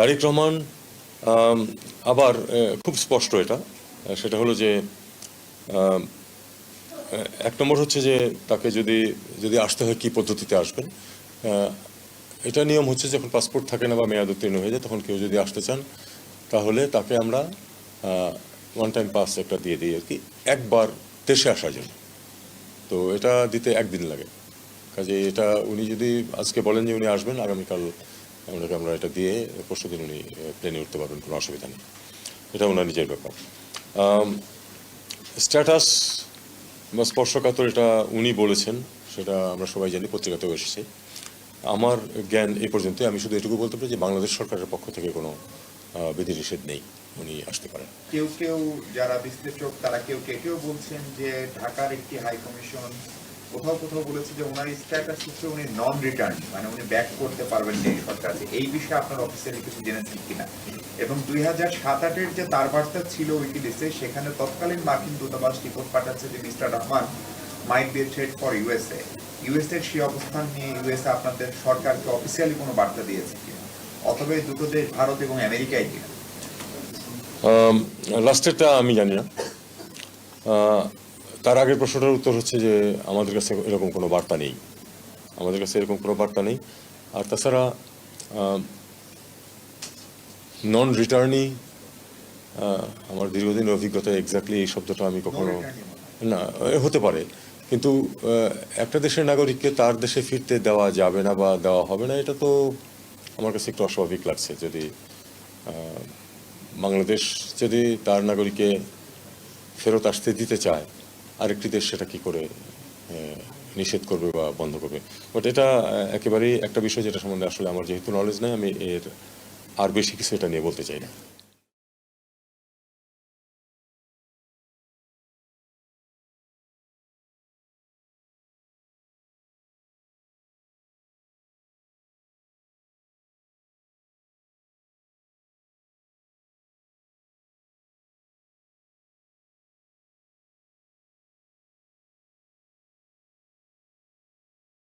তারেক রহমান আবার খুব স্পষ্ট এটা। সেটা হলো যে এক নম্বর হচ্ছে যে, তাকে যদি যদি আসতে হয় কী পদ্ধতিতে আসবেন? এটা নিয়ম হচ্ছে যখন পাসপোর্ট থাকে না বা মেয়াদ উত্তীর্ণ হয়ে যায়, তখন কেউ যদি আসতে চান, তাহলে তাকে আমরা ওয়ান টাইম পাস একটা দিয়ে দিই আর কি, একবার দেশে আসার জন্য। তো এটা দিতে একদিন লাগে। কাজে এটা উনি যদি, আজকে বলেন যে উনি আসবেন, আগামীকাল আপনাকে আমরা এটা দিয়ে পরশু উনি প্লেনে উঠতে পারবেন কোনো অসুবিধা নেই। এটা ওনার নিজের ব্যাপার। স্ট্যাটাস বা স্পর্শকাতর এটা উনি বলেছেন সেটা আমরা সবাই জানি পত্রিকাতেও এসেছে। আমার জ্ঞান এই পর্যন্ত আমি শুধু এটুকু বলতে পারি যে বাংলাদেশ সরকারের পক্ষ থেকে কোনো আহ, বিধিনিষেধ নেই উনি আসতে পারেন। কেউ কেউ যারা বিশ্লেষক তারা কেউ কেউ বলছেন যে ঢাকার একটি হাই কমিশন কোথাও কোথাও বলেছে যে ওনার স্ট্যাটাস হচ্ছে উনি নন রিটার্ন মানে উনি ব্যাক করতে পারবেন না এই সরকারকে এই বিষয়ে আপনার অফিসিয়ালি কিছু জেনেছেন কিনা? এবং দুই হাজার সাত আটের যে তার বার্তা ছিল উইকিলিসে সেখানে তৎকালীন মার্কিন দূতাবাস রিপোর্ট পাঠাচ্ছে যে mister Rahman might be threat for USA USA এর সেই অবস্থান নিয়ে ইউএসএ আপনাদের সরকারকে অফিসিয়ালি কোনো বার্তা দিয়েছে কিনা? অথবা এই দুটো দেশ, ভারত এবং আমেরিকায় কিনা? লাস্টেরটা আমি জানি না। তার আগের প্রশ্নটার উত্তর হচ্ছে যে আমাদের কাছে এরকম কোনো বার্তা নেই। আমাদের কাছে এরকম কোনো বার্তা নেই। আর তাছাড়া নন রিটার্নি আমার দীর্ঘদিনের অভিজ্ঞতা এক্স্যাক্টলি এই শব্দটা আমি কখনো না হতে পারে। কিন্তু একটা দেশের নাগরিককে তার দেশে ফিরতে দেওয়া যাবে না বা দেওয়া হবে না এটা তো আমার কাছে একটু অস্বাভাবিক লাগছে। যদি বাংলাদেশ যদি তার নাগরিককে ফেরত আসতে দিতে চায় আরেকটি দেশ সেটা কি করে নিষেধ করবে বা বন্ধ করবে? বাট এটা একেবারেই একটা বিষয় যেটা সম্বন্ধে আসলে আমার যেহেতু নলেজ নেই, আমি এর আর বেশি কিছু এটা নিয়ে বলতে চাই না।